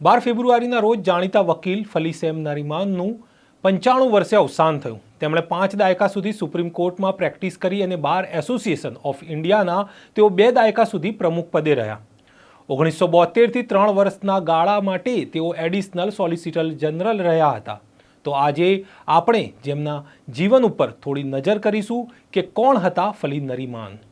બાર ફેબ્રુઆરીના રોજ જાણીતા વકીલ ફલીસેમ નરીમાનનું પંચાણું વર્ષે અવસાન થયું. તેમણે પાંચ દાયકા સુધી સુપ્રીમ કોર્ટમાં પ્રેક્ટિસ કરી અને બાર એસોસિએશન ઓફ ઇન્ડિયાના તેઓ બે દાયકા સુધી પ્રમુખ પદે રહ્યા. ઓગણીસો બોતેરથી ત્રણ વર્ષના ગાળા માટે તેઓ એડિશનલ સોલિસિટર જનરલ રહ્યા હતા. તો આજે આપણે જેમના જીવન ઉપર થોડી નજર કરીશું કે કોણ હતા ફલી નરીમાન.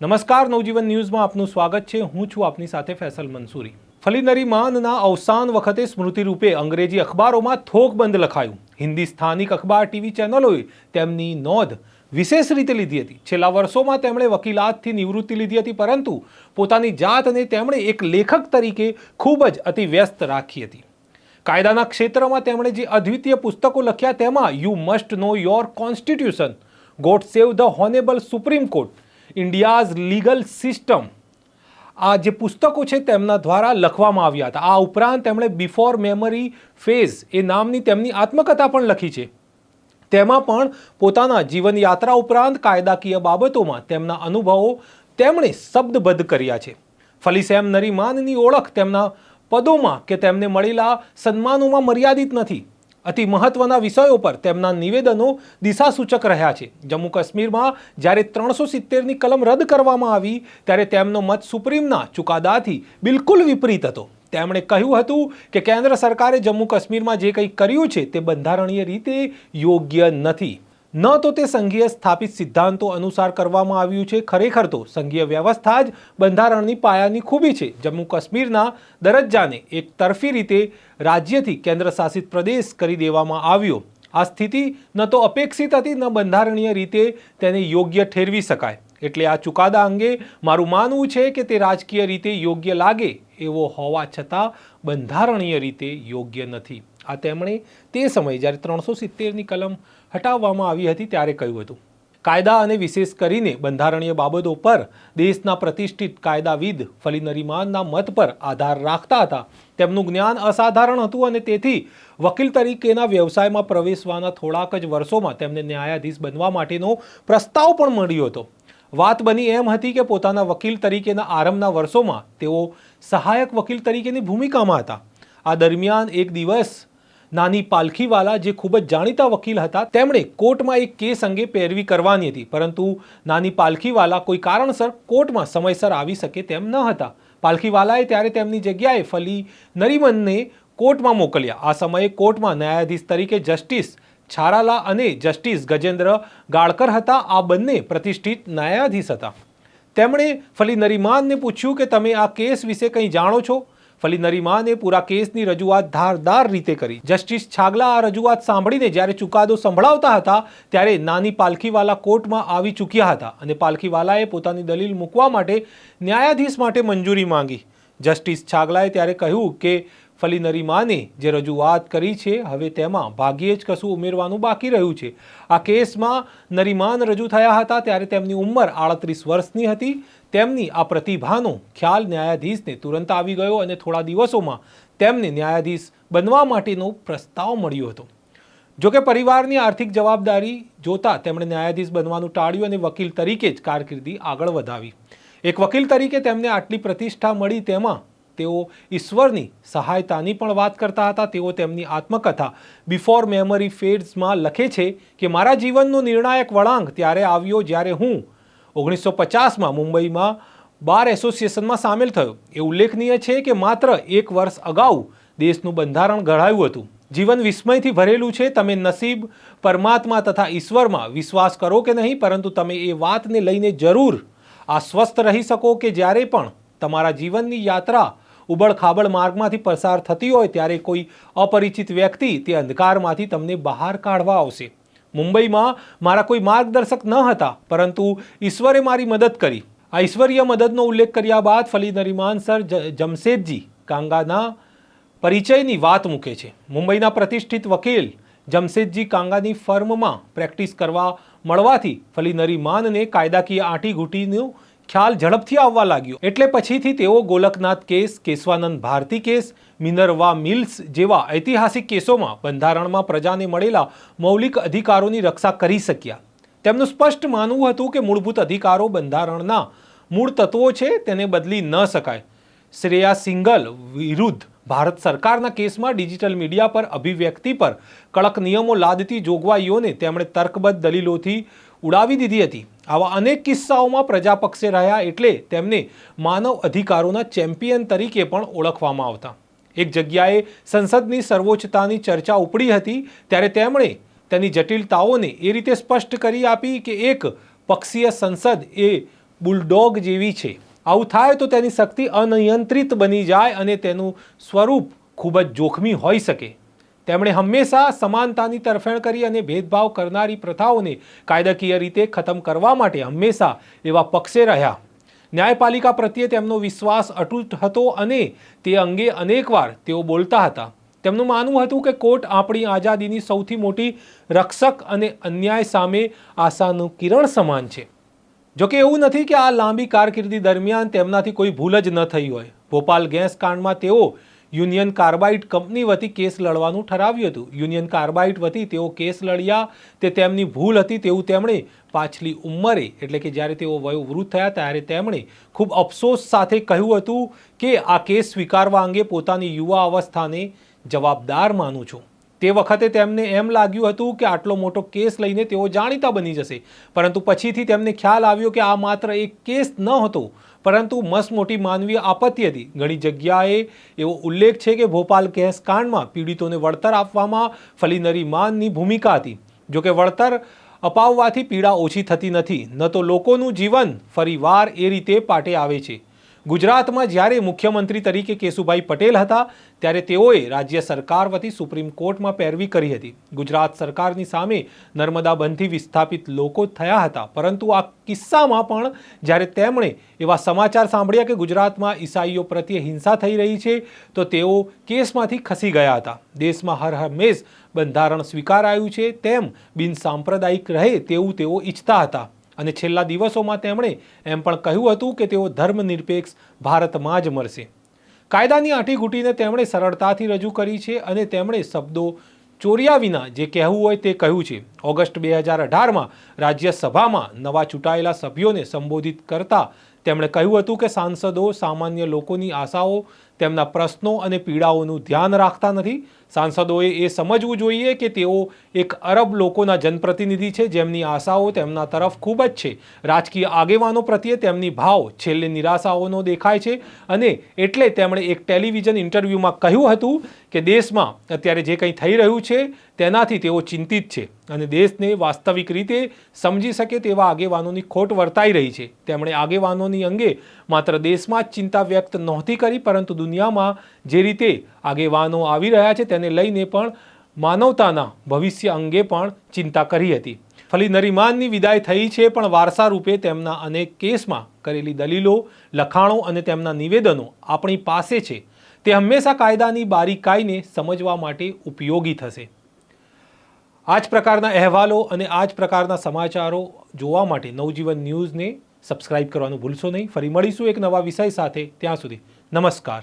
નમસ્કાર, નવજીવન ન્યૂઝમાં આપનું સ્વાગત છે. હું છું આપની સાથે ફેસલ મંસૂરી. ફલી માનના અવસાન વખતે સ્મૃતિ રૂપે અંગ્રેજી અખબારોમાં થોકબંધ લખાયું. હિન્દી સ્થાનિક અખબાર ટીવી ચેનલોએ તેમની નોંધ વિશેષ રીતે લીધી હતી. છેલ્લા વર્ષોમાં તેમણે વકીલાતથી નિવૃત્તિ લીધી હતી, પરંતુ પોતાની જાતને તેમણે એક લેખક તરીકે ખૂબ જ અતિ વ્યસ્ત રાખી હતી. કાયદાના ક્ષેત્રમાં તેમણે જે અદ્વિતીય પુસ્તકો લખ્યા તેમાં you must know your constitution God save the honourable supreme court India's legal system આ જે પુસ્તકો છે તેમના દ્વારા લખવામાં આવ્યા હતા. આ ઉપરાંત તેમણે બિફોર મેમરી ફેઝ એ નામની તેમની આત્મકથા પણ લખી છે. તેમાં પણ પોતાના જીવનયાત્રા ઉપરાંત કાયદાકીય બાબતોમાં તેમના અનુભવો તેમણે શબ્દબદ્ધ કર્યા છે. ફલીસેમ નરીમાનની ઓળખ તેમના પદોમાં કે તેમને મળેલા સન્માનોમાં મર્યાદિત નથી. અતિ મહત્વના વિષયો પર તેમના નિવેદનો દિશાસૂચક રહ્યા છે. જમ્મુ કાશ્મીરમાં જ્યારે ત્રણસો સિત્તેરની કલમ રદ કરવામાં આવી, ત્યારે તેમનો મત સુપ્રીમના ચુકાદાથી બિલકુલ વિપરીત હતો. તેમણે કહ્યું હતું કે કેન્દ્ર સરકારે જમ્મુ કાશ્મીરમાં જે કંઈ કર્યું છે તે બંધારણીય રીતે યોગ્ય નથી. ન તો તે સંઘીય સ્થાપિત સિદ્ધાંતો અનુસાર કરવામાં આવ્યું છે. ખરેખર તો સંઘીય વ્યવસ્થા જ બંધારણની પાયાની ખૂબી છે. જમ્મુ કાશ્મીરના દરજ્જાને એક તરફી રીતે રાજ્યથી કેન્દ્ર શાસિત પ્રદેશ કરી દેવામાં આવ્યો. આ સ્થિતિ ન તો અપેક્ષિત હતી, ન બંધારણીય રીતે તેને યોગ્ય ઠેરવી શકાય. એટલે આ ચુકાદા અંગે મારું માનવું છે કે તે રાજકીય રીતે યોગ્ય લાગે એવો હોવા છતાં બંધારણીય રીતે યોગ્ય નથી. આ તેમણે તે સમયે જ્યારે ત્રણસો સિત્તેરની કલમ હટાવવામાં આવી હતી ત્યારે કહ્યું હતું, કાયદા અને વિશેષ કરીને બંધારણીય બાબતો પર દેશના પ્રતિષ્ઠિત કાયદાવિદ ફલી નરીમાનના મત પર આધાર રાખતા હતા. તેમનું જ્ઞાન અસાધારણ હતું અને તેથી વકીલ તરીકેના વ્યવસાયમાં પ્રવેશવાના થોડાક જ વર્ષોમાં તેમને ન્યાયાધીશ બનવા માટેનો પ્રસ્તાવ પણ મળ્યો હતો. વાત બની એમ હતી કે પોતાના વકીલ તરીકેના આરંભના વર્ષોમાં તેઓ સહાયક વકીલ તરીકેની ભૂમિકામાં હતા. આ દરમિયાન એક દિવસ નાની પાલખીવાલા જે ખૂબ જ જાણીતા વકીલ હતા, તેમણે કોર્ટમાં એક કેસ અંગે પેરવી કરવાની હતી. પરંતુ નાની પાલખીવાલા કોઈ કારણસર કોર્ટમાં સમયસર આવી શકે તેમ ન હતા. પાલખીવાલાએ ત્યારે તેમની જગ્યાએ ફલી નરીમનને કોર્ટમાં મોકલ્યા. આ સમયે કોર્ટમાં ન્યાયાધીશ તરીકે જસ્ટિસ છારાલા અને જસ્ટિસ ગજેન્દ્ર ગાળકર હતા. આ બંને પ્રતિષ્ઠિત ન્યાયાધીશ હતા. તેમણે ફલી નરીમાનને પૂછ્યું કે, તમે આ કેસ વિશે કંઈ જાણો છો? ફલી નરીમાને પૂરા કેસની રજૂઆત ધારદાર રીતે કરી. જસ્ટિસ છાગલા આ રજૂઆત સાંભળીને જ્યારે ચુકાદો સંભળાવતા હતા, ત્યારે નાની પાલખીવાલા કોર્ટમાં આવી ચૂક્યા હતા અને પાલખીવાલાએ પોતાની દલીલ મૂકવા માટે ન્યાયાધીશ માટે મંજૂરી માંગી. જસ્ટિસ છાગલાએ ત્યારે કહ્યું કે ફલી નરીમાને જે રજૂઆત કરી છે, હવે તેમાં ભાગ્યે જ કશું ઉમેરવાનું બાકી રહ્યું છે. આ કેસમાં નરીમાન રજૂ થયા હતા ત્યારે તેમની ઉંમર આડત્રીસ વર્ષની હતી. તેમની આ પ્રતિભાનો ખ્યાલ ન્યાયાધીશને તુરંત આવી ગયો અને થોડા દિવસોમાં તેમને ન્યાયાધીશ બનવા માટેનો પ્રસ્તાવ મળ્યો હતો. જોકે પરિવારની આર્થિક જવાબદારી જોતા તેમણે ન્યાયાધીશ બનવાનું ટાળ્યું અને વકીલ તરીકે જ કારકિર્દી આગળ વધાવી. એક વકીલ તરીકે તેમને આટલી પ્રતિષ્ઠા મળી તેમાં તેઓ ઈશ્વરની સહાયતાની પણ વાત કરતા હતા. તેઓ તેમની આત્મકથા બિફોર મેમરી ફેડ્સમાં લખે છે કે, મારા જીવનનો નિર્ણાયક વળાંક ત્યારે આવ્યો જ્યારે હું ઓગણીસો પચાસમાં મુંબઈમાં બાર એસોસિએશનમાં સામેલ થયો. એ ઉલ્લેખનીય છે કે માત્ર એક વર્ષ અગાઉ દેશનું બંધારણ ઘડાયું હતું. જીવન વિસ્મયથી ભરેલું છે. તમે નસીબ પરમાત્મા તથા ઈશ્વરમાં વિશ્વાસ કરો કે નહીં, પરંતુ તમે એ વાતને લઈને જરૂર આશ્વસ્ત રહી શકો કે જ્યારે પણ તમારા જીવનની યાત્રા ઉબળખાબળ માર્ગમાંથી પસાર થતી હોય, ત્યારે કોઈ અપરિચિત વ્યક્તિ તે અંધકારમાંથી તમને બહાર કાઢવા આવશે. મુંબઈમાં મારા કોઈ માર્ગદર્શક ન હતા, પરંતુ ઈશ્વરે મારી મદદ કરી. આ ઈશ્વરીય મદદનો ઉલ્લેખ કર્યા બાદ ફલી નરીમાન સર જમશેદજી કાંગાના પરિચયની વાત મૂકે છે. મુંબઈના પ્રતિષ્ઠિત વકીલ જમશેદજી કાંગાની ફર્મમાં પ્રેક્ટિસ કરવા મળવાથી ફલી નરીમાનને કાયદાકીય આંટીઘૂંટીનો ખ્યાલ ઝડપથી આવવા લાગ્યો. એટલે પછીથી તેઓ Golaknath case, Kesavananda Bharati case, Minerva Mills જેવા ઐતિહાસિક કેસોમાં બંધારણમાં પ્રજાને મળેલા મૌલિક અધિકારોની રક્ષા કરી શક્યા. તેમનું સ્પષ્ટ માનવું હતું કે મૂળભૂત અધિકારો બંધારણના મૂળ તત્વો છે, તેને બદલી ન શકાય. શ્રેયા સિંગલ વિરુદ્ધ ભારત સરકારના કેસમાં ડિજિટલ મીડિયા પર અભિવ્યક્તિ પર કડક નિયમો લાદતી જોગવાઈઓને તેમણે તર્કબદ્ધ દલીલોથી ઉડાવી દીધી હતી. આવા અનેક કિસ્સાઓમાં પ્રજા પક્ષે રહ્યા એટલે તેમને માનવ અધિકારોના ચેમ્પિયન તરીકે પણ ઓળખવામાં આવતા. એક જગ્યાએ સંસદની સર્વોચ્ચતાની ચર્ચા ઉપડી હતી, ત્યારે તેમણે તેની જટિલતાઓને એ રીતે સ્પષ્ટ કરી આપી કે એક પક્ષીય સંસદ એ બુલડોગ જેવી છે. આવું થાય તો તેની શક્તિ અનિયંત્રિત બની જાય અને તેનું સ્વરૂપ ખૂબ જ જોખમી હોઈ શકે. તેમણે હંમેશા સમાનતાની તરફેણ કરી અને ભેદભાવ કરનારી પ્રથાઓને કાયદાકીય રીતે ખતમ કરવા માટે હંમેશા એવા પક્ષે રહ્યા. ન્યાયપાલિકા પ્રત્યે તેમનો વિશ્વાસ અતૂટ હતો અને તે અંગે અનેકવાર તેઓ બોલતા હતા. તેમનું માનવું હતું કે કોર્ટ આપણી આઝાદીની સૌથી મોટી રક્ષક અને અન્યાય સામે આશાનું કિરણ સમાન છે. જોકે એવું નથી કે આ લાંબી કારકિર્દી દરમિયાન તેમનાથી કોઈ ભૂલ જ ન થઈ હોય. ભોપાલ ગેસ કાંડમાં તેઓ યુનિયન કાર્બાઇડ કંપની વતી કેસ લડવાનું ઠરાવ્યું હતું. યુનિયન કાર્બાઇડ વતી તેઓ કેસ લડ્યા, તે તેમની ભૂલ હતી તેવું તેમણે પાછલી ઉંમરે, એટલે કે જ્યારે તેઓ વયોવૃદ્ધ થયા ત્યારે તેમણે ખૂબ અફસોસ સાથે કહ્યું હતું કે, આ કેસ સ્વીકારવા અંગે પોતાની યુવા અવસ્થાને જવાબદાર માનું છું. તે વખતે તેમને એમ લાગ્યું હતું કે, આટલો મોટો કેસ લઈને તેઓ જાણીતા બની જશે. પરંતુ પછીથી તેમને ખ્યાલ આવ્યો કે આ માત્ર એક કેસ ન હતો પરંતુ મસમોટી માનવીય આપત્તિ હતી. ઘણી જગ્યાએ એવો ઉલ્લેખ છે કે ભોપાલ ગેસ કાંડમાં પીડિતોને વળતર આપવામાં ફલીનરી માનની ભૂમિકા હતી. જોકે વળતર અપાવવાથી પીડા ઓછી થતી નથી. ન તો લોકોનું જીવન ફરીવાર એ રીતે પાટે આવે છે. ગુજરાતમાં જ્યારે મુખ્યમંત્રી તરીકે કેશુભાઈ પટેલ હતા, ત્યારે તેઓએ રાજ્ય સરકાર વતી સુપ્રીમ કોર્ટમાં પેરવી કરી હતી. ગુજરાત સરકારની સામે નર્મદા બંધથી વિસ્થાપિત લોકો થયા હતા. પરંતુ આ કિસ્સામાં પણ જ્યારે તેમણે એવા સમાચાર સાંભળ્યા કે ગુજરાતમાં ઈસાઈઓ પ્રત્યે હિંસા થઈ રહી છે, તો તેઓ કેસમાંથી ખસી ગયા હતા. દેશમાં હર હંમેશ બંધારણ સ્વીકારાયું છે, તેમ બિનસાંપ્રદાયિક રહે તેવું તેઓ ઈચ્છતા હતા. અને છેલ્લા દિવસોમાં તેમણે એમ પણ કહ્યું હતું કે તેઓ ધર્મનિરપેક્ષ ભારતમાં જ મળશે કાયદાની આંટીઘૂંટીને તેમણે સરળતાથી રજૂ કરી છે અને તેમણે શબ્દો ચોર્યા વિના જે કહેવું હોય તે કહ્યું છે. ઓગસ્ટ બે હજાર અઢારમાં રાજ્યસભામાં નવા ચૂંટાયેલા સભ્યોને સંબોધિત કરતા તેમણે કહ્યું હતું કે સાંસદો સામાન્ય લોકોની આશાઓ તેમના પ્રશ્નો અને પીડાઓનું ધ્યાન રાખતા નથી. સાંસદોએ એ સમજવું જોઈએ કે તેઓ એક અરબ લોકોના જનપ્રતિનિધિ છે. જેમની આશાઓ તેમના તરફ ખૂબ જ છે. રાજકીય આગેવાનો પ્રત્યે તેમની ભાવ છેલ્લે નિરાશાઓનો દેખાય છે અને એટલે તેમણે એક ટેલિવિઝન ઇન્ટરવ્યૂમાં કહ્યું હતું કે દેશમાં અત્યારે જે કંઈ થઈ રહ્યું છે તેનાથી તેઓ ચિંતિત છે અને દેશને વાસ્તવિક રીતે સમજી શકે તેવા આગેવાનોની ખોટ વર્તાઈ રહી છે. તેમણે આગેવાનોની અંગે માત્ર દેશમાં જ ચિંતા વ્યક્ત નહોતી કરી, પરંતુ દુનિયામાં જે રીતે આગેવાનો આવી રહ્યા છે તેને લઈને પણ માનવતાના ભવિષ્ય અંગે પણ ચિંતા કરી હતી. ફલી નરીમાનની વિદાય થઈ છે પણ વારસા રૂપે તેમના અનેક કેસમાં કરેલી દલીલો, લખાણો અને તેમના નિવેદનો આપણી પાસે છે. તે હંમેશા કાયદાની બારીકાઈને સમજવા માટે ઉપયોગી થશે. આ જ પ્રકારના અહેવાલો અને આ જ પ્રકારના સમાચારો જોવા માટે નવજીવન ન્યૂઝને સબસ્ક્રાઇબ કરવાનું ભૂલશો નહીં. ફરી મળીશું એક નવા વિષય સાથે. ત્યાં સુધી નમસ્કાર.